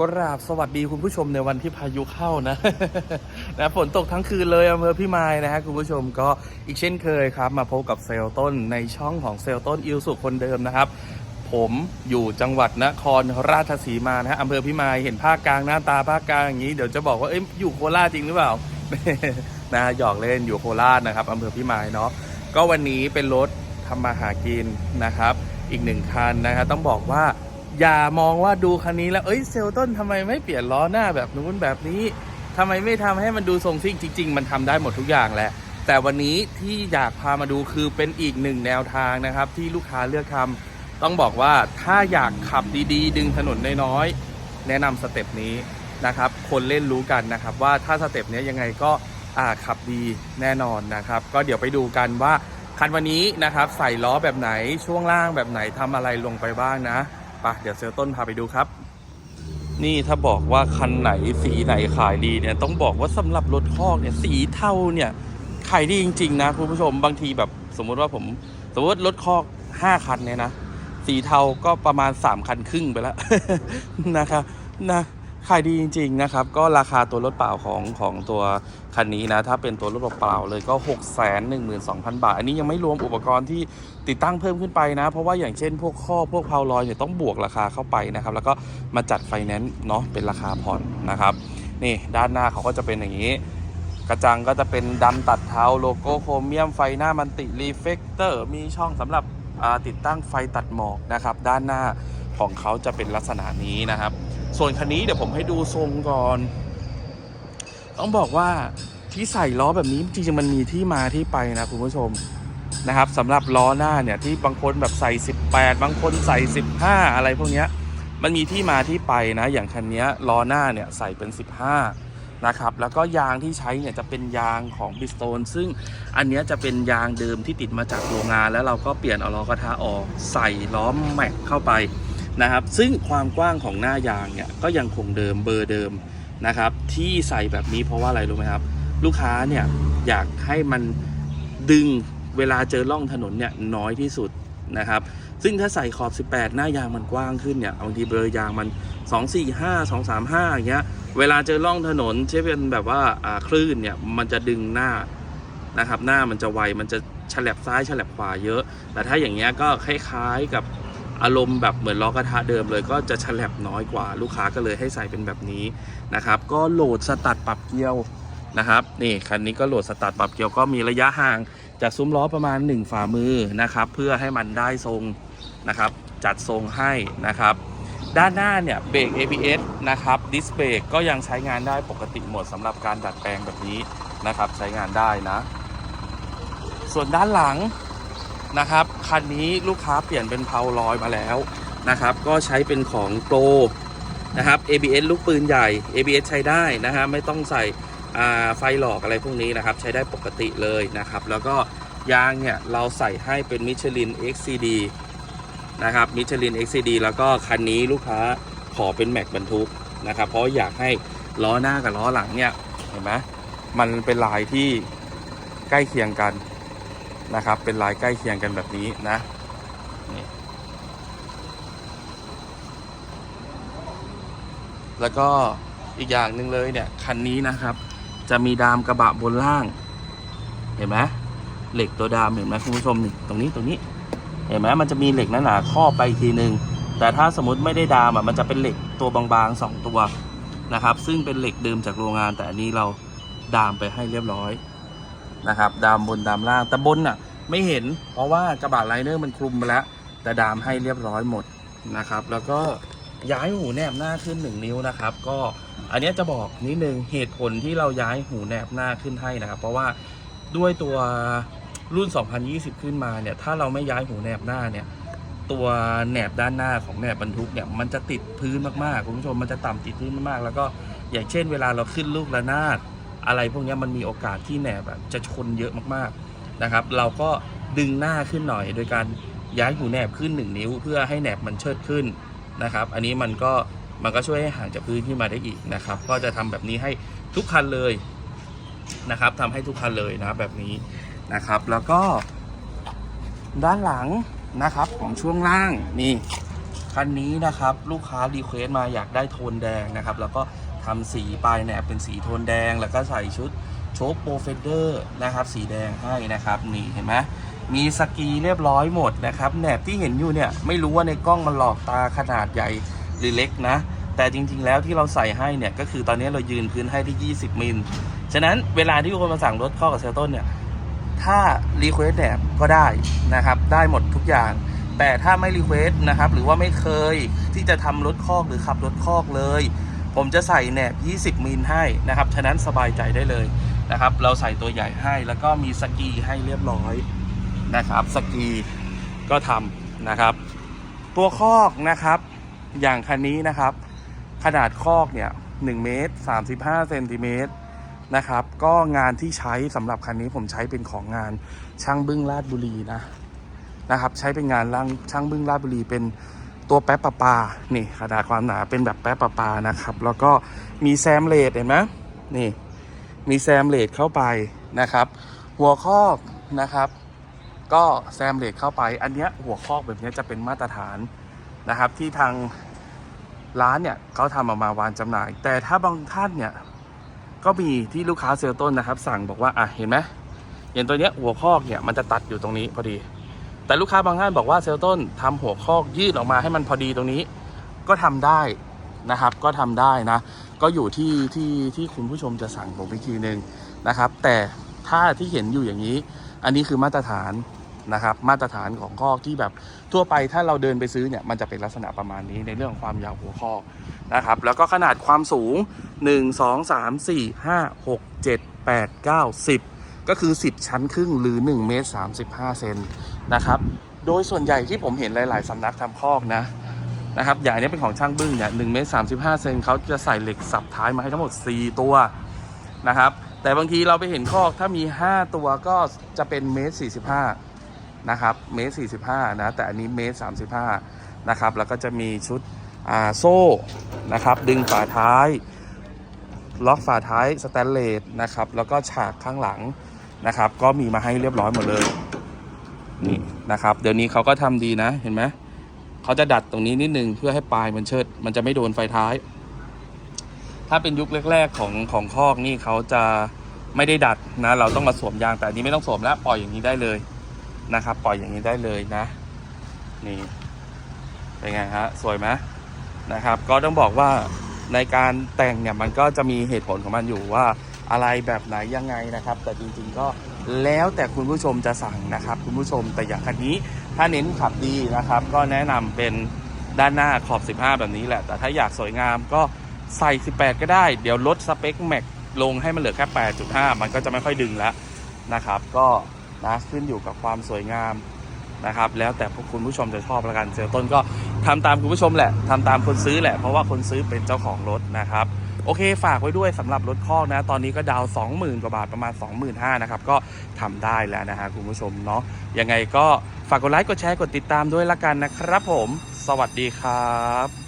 กราบสวัสดีคุณผู้ชมในวันที่พายุเข้านะนะฝนตกทั้งคืนเลยอำเภอพี่มายนะฮะคุณผู้ชมก็อีกเช่นเคยครับ มาพบกับเซลต้นในช่องของเซลต้นอิวสุคนเดิมนะครับ ผมอยู่จังหวัดนครราชสีมานะฮะอำเภอพิมายเห็นภาคกลางหน้าตาภาคกลางอย่างนี้เดี๋ยวจะบอกว่าเอ้ยอยู่โคราชจริงหรือเปล่านะหยอกเล่นอยู่โคราชนะครับอำเภอพิมายเนาะก็วันนี้เป็นรถทำมาหากินนะครับ อีกหนึ่งคันนะครับต้องบอกว่า อย่ามองว่าดูคันนี้แล้ว เอ้ยเซลต้นทำไมไม่เปลี่ยนล้อหน้าแบบนู้นแบบนี้ทำไมไม่ทำให้มันดูทรงซิ่งจริง ๆ มันทำได้หมดทุกอย่างแหละ แต่วันนี้ที่อยากพามาดูคือเป็นอีกหนึ่งแนวทางนะครับ ที่ลูกค้าเลือกทำต้องบอกว่าถ้าอยากขับดีๆ ดึงถนนน้อยๆแนะนำสเต็ปนี้นะครับ คนเล่นรู้กันนะครับ ว่าถ้าสเต็ปนี้ยังไงก็ขับดีแน่นอนนะครับ ก็เดี๋ยวไปดูกันว่าคันวันนี้นะครับใส่ล้อแบบไหนช่วงล่างแบบไหนทำอะไรลงไปบ้างนะ ไปเดี๋ยวเซลต้นพาไปดูครับ นี่ถ้าบอกว่าคันไหนสีไหนขายดีเนี่ยต้องบอกว่าสำหรับรถคอกเนี่ยสีเทาเนี่ยขายดีจริง ๆ นะคุณผู้ชมบางทีแบบสมมุติว่าผม สมมติรถคอก5คันเนี่ยนะ สีเทาก็ประมาณ3คันครึ่งไปแล้วนะครับนะ ขายดีจริงๆนะครับ ก็ราคาตัวรถเปล่าของของตัวคันนี้นะ ถ้าเป็นตัวรถเปล่าเลยก็ 6 1 2 0 0 0 บาท อันนี้ยังไม่รวมอุปกรณ์ที่ติดตั้งเพิ่มขึ้นไปนะ เพราะว่าอย่างเช่นพวกข้อพวกเพาลอยเนี่ยต้องบวกราคาเข้าไปนะครับ แล้วก็มาจัดไฟแนนซ์เนาะเป็นราคาผ่อนนะครับ นี่ด้านหน้าเขาก็จะเป็นอย่างนี้กระจังก็จะเป็นดำตัดเท้าโลโก้โครเมียมไฟหน้ามันติรีเฟกเตอร์มีช่องสำหรับติดตั้งไฟตัดหมอกนะครับ ด้านหน้าของเขาจะเป็นลักษณะนี้นะครับ ส่วนคันนี้เดี๋ยวผมให้ดูทรงก่อน ต้องบอกว่าที่ใส่ล้อแบบนี้จริงๆมันมีที่มาที่ไปนะคุณผู้ชมนะครับสำหรับล้อหน้าเนี่ยที่บางคนแบบใส่ 18 บางคนใส่ 15 อะไรพวกเนี้ยมันมีที่มาที่ไปนะ อย่างคันนี้ล้อหน้าเนี่ยใส่เป็น 15 นะครับ แล้วก็ยางที่ใช้เนี่ยจะเป็นยางของบิสโตนซึ่งอันนี้จะเป็นยางเดิมที่ติดมาจากโรงงาน แล้วเราก็เปลี่ยนเอาล้อกระทะออกใส่ล้อแม็กเข้าไป นะครับ ซึ่งความกว้างของหน้ายางเนี่ยก็ยังคงเดิมเบอร์เดิมนะครับ ที่ใส่แบบนี้เพราะว่าอะไรรู้ไหมครับ ลูกค้าเนี่ยอยากให้มันดึงเวลาเจอร่องถนนเนี่ยน้อยที่สุดนะครับ ซึ่งถ้าใส่ขอบ 18 หน้ายางมันกว้างขึ้นเนี่ยบางทีเบอร์ยางมัน 2 4 5 2 3 5อย่างเงี้ย เวลาเจอร่องถนนใช่เป็นแบบว่าคลื่นเนี่ยมันจะดึงหน้านะครับ หน้ามันจะไวมันจะฉลับซ้ายฉลับขวาเยอะ แต่ถ้าอย่างเงี้ยก็คล้ายๆกับ อารมณ์แบบเหมือนล้อกระทะเดิมเลยก็จะฉลับน้อยกว่าลูกค้าก็เลยให้ใส่เป็นแบบนี้นะครับ ก็โหลดสตัดปรับเกียวนะครับนี่คันนี้ก็โหลดสตัดปรับเกียวก็มีระยะห่างจากซุ้มล้อประมาณ 1 ฝ่ามือนะครับ เพื่อให้มันได้ทรงนะครับ จัดทรงให้นะครับ ด้านหน้าเนี่ยเบรก ABS นะครับดิสเบรกก็ยังใช้งานได้ปกติหมดสำหรับการดัดแปลงแบบนี้นะครับ ใช้งานได้นะ ส่วนด้านหลัง นะครับ คันนี้ลูกค้าเปลี่ยนเป็นเพาลอยมาแล้วนะครับ ก็ใช้เป็นของโปรนะครับ ABS ลูกปืนใหญ่ ABS ใช้ได้นะฮะไม่ต้องใส่ไฟหลอกอะไรพวกนี้นะครับ ใช้ได้ปกติเลยนะครับ แล้วก็ยางเนี่ยเราใส่ให้เป็นมิชลิน XCD นะครับมิชลิน XCD แล้วก็คันนี้ลูกค้าขอเป็นแม็กบรรทุกนะครับ เพราะอยากให้ล้อหน้ากับล้อหลังเนี่ยเห็นไหมมันเป็นลายที่ใกล้เคียงกัน นะครับ เป็นลายใกล้เคียงกันแบบนี้นะนี่แล้วก็อีกอย่างหนึ่งเลยเนี่ยคันนี้นะครับ จะมีดามกระบะบนล่าง เห็นไหมเหล็กตัวดามเห็นไหมคุณผู้ชมนี่ตรงนี้ตรงนี้ เห็นไหมมันจะมีเหล็กหนาๆครอบไปทีหนึ่งแต่ถ้าสมมติไม่ได้ดามอะมันจะเป็นเหล็กตัวบางๆสองตัวนะครับ ซึ่งเป็นเหล็กเดิมจากโรงงาน แต่อันนี้เราดามไปให้เรียบร้อย นะครับดามบนดามล่างแต่บนอะไม่เห็น เพราะว่ากระบะไลเนอร์มันคลุมไปแล้ว แต่ดามให้เรียบร้อยหมดนะครับ แล้วก็ย้ายหูแนบหน้าขึ้น 1 นิ้วนะครับ ก็อันนี้จะบอกนิดนึงเหตุผลที่เราย้ายหูแนบหน้าขึ้นให้นะครับ เพราะว่าด้วยตัวรุ่น 2020 ขึ้นมาเนี่ย ถ้าเราไม่ย้ายหูแนบหน้าเนี่ย ตัวแหนบด้านหน้าของแหนบบรรทุกเนี่ย มันจะติดพื้นมากๆ คุณผู้ชม มันจะต่ำติดพื้นมากๆ แล้วก็อย่างเช่น เวลาเราขึ้นลูกระนาด อะไรพวกนี้มันมีโอกาสที่แหนบอะจะชนเยอะมากๆนะครับ เราก็ดึงหน้าขึ้นหน่อย โดยการย้ายหูแหนบขึ้น 1 นิ้ว เพื่อให้แหนบมันเชิดขึ้นนะครับ อันนี้มันก็มันก็ช่วยให้ห่างจากพื้นขึ้นมาได้อีกนะครับ ก็จะทำแบบนี้ให้ทุกคันเลยนะครับทำให้ทุกคันเลยนะแบบนี้นะครับ แล้วก็ด้านหลังนะครับของช่วงล่างนี่คันนี้นะครับลูกค้ารีเควสต์มาอยากได้โทนแดงนะครับ แล้วก็ ทำสีปลายแหนบเป็นสีโทนแดง แล้วก็ใส่ชุดโชคโปรเฟเดอร์นะครับ สีแดงให้นะครับ นี่เห็นไหมมีสกีเรียบร้อยหมดนะครับแหนบที่เห็นอยู่เนี่ยไม่รู้ว่าในกล้องมันหลอกตาขนาดใหญ่หรือเล็กนะ แต่จริง ๆ แล้วที่เราใส่ให้เนี่ยก็คือตอนนี้เรายืนพื้นให้ที่ 20 มิล ฉะนั้นเวลาที่คนมาสั่งรถข้อกับเซลต้นเนี่ยถ้ารีเควสแหนบก็ได้นะครับ ได้หมดทุกอย่าง แต่ถ้าไม่รีเควสนะครับหรือว่าไม่เคยที่จะทำรถคอกหรือขับรถคอกเลย ผมจะใส่แหนบ 20 มิลให้นะครับ ฉะนั้นสบายใจได้เลยนะครับ เราใส่ตัวใหญ่ให้แล้วก็มีสกีให้เรียบร้อยนะครับ สกีก็ทำนะครับ ตัวคอกนะครับ อย่างคันนี้นะครับ ขนาดคอกเนี่ย1เมตร35เซนติเมตรนะครับ ก็งานที่ใช้สำหรับคันนี้ผมใช้เป็นของงานช่างบึ้งลาดบุรีนะนะครับ ใช้เป็นงานล่างช่างบึ้งลาดบุรีเป็น ตัวแป๊บปะปานี่ขนาดความหนาเป็นแบบแป๊บปะปานะครับ แล้วก็มีแซมเลดเห็นไหมนี่ มีแซมเลดเข้าไปนะครับ หัวคอกนะครับ ก็แซมเลดเข้าไป อันเนี้ยหัวคอกแบบเนี้ยจะเป็นมาตรฐานนะครับ ที่ทางร้านเนี่ยเขาทำออกมาวางจำหน่าย แต่ถ้าบางท่านเนี่ยก็มีที่ลูกค้าเซลล์ต้นนะครับ สั่งบอกว่าอะเห็นไหมอย่างตัวเนี้ยหัวคอกเนี่ยมันจะตัดอยู่ตรงนี้พอดี แต่ลูกค้าบางท่านบอกว่าเซลต้นทำหัวคอกยืดออกมาให้มันพอดีตรงนี้ ก็ทำได้นะครับ ก็ทำได้นะ ก็อยู่ที่ที่ที่คุณผู้ชมจะสั่งผมอีกทีหนึ่งนะครับ แต่ถ้าที่เห็นอยู่อย่างนี้ อันนี้คือมาตรฐานนะครับ มาตรฐานของคอกที่แบบทั่วไปถ้าเราเดินไปซื้อเนี่ยมันจะเป็นลักษณะประมาณนี้ในเรื่องของความยาวหัวคอกนะครับ แล้วก็ขนาดความสูง 1 2 3 4 5 6 7 8 9 10 ก็คือ 10 ชั้นครึ่งหรือ1เมตร35เซน นะครับ โดยส่วนใหญ่ที่ผมเห็นหลาย ๆสำนักทำคอกนะนะครับอย่างนี้เป็นของช่างบึ้งเนี่ย1เมตร35เซนเขาจะใส่เหล็กสับท้ายมาให้ทั้งหมด 4 ตัวนะครับ แต่บางทีเราไปเห็นคอกถ้ามี 5 ตัวก็จะเป็นเมตร45นะครับเมตร45นะแต่อันนี้เมตร35นะครับแล้วก็จะมีชุดโซ่นะครับ ดึงฝาท้าย ล็อกฝาท้ายสแตนเลสนะครับ แล้วก็ฉากข้างหลังนะครับ ก็มีมาให้เรียบร้อยหมดเลย นี่นะครับ เดี๋ยวนี้เขาก็ทำดีนะเห็นไหมเขาจะดัดตรงนี้นิดนึงเพื่อให้ปลายมันเชิด มันจะไม่โดนไฟท้าย ถ้าเป็นยุคแรก ๆของของคอกนี่เขาจะไม่ได้ดัดนะ เราต้องมาสวมยางแต่นี้ไม่ต้องสวมแล้วปล่อยอย่างนี้ได้เลยนะครับ ปล่อยอย่างนี้ได้เลยนะ นี่เป็นไงฮะสวยไหมนะครับ ก็ต้องบอกว่าในการแต่งเนี่ยมันก็จะมีเหตุผลของมันอยู่ว่าอะไรแบบไหนยังไงนะครับ แต่จริงๆก็แล้วแต่คุณผู้ชมจะสั่งนะครับ ผู้ชม แต่อย่างคันนี้ถ้าเน้นขับดีนะครับ ก็แนะนำเป็นด้านหน้าขอบ 15 แบบนี้แหละ แต่ถ้าอยากสวยงามก็ใส่ 18 ก็ได้ เดี๋ยวลดสเปคแม็กลงให้มันเหลือแค่ 8.5 มันก็จะไม่ค่อยดึงแล้วนะครับ ก็นะขึ้นอยู่กับความสวยงามนะครับ แล้วแต่พวกคุณผู้ชมจะชอบละกันเซลต้นก็ ทำตามคุณผู้ชมแหละทำตามคนซื้อแหละ เพราะว่าคนซื้อเป็นเจ้าของรถนะครับ โอเคฝากไว้ด้วยสำหรับรถคอกนะ ตอนนี้ก็ดาว 20,000 กว่าบาทประมาณ 25,000นะครับ ก็ทำได้แล้วนะฮะคุณผู้ชมเนาะยังไงก็ฝากกดไลค์กดแชร์กดติดตามด้วยละกันนะครับผม สวัสดีครับ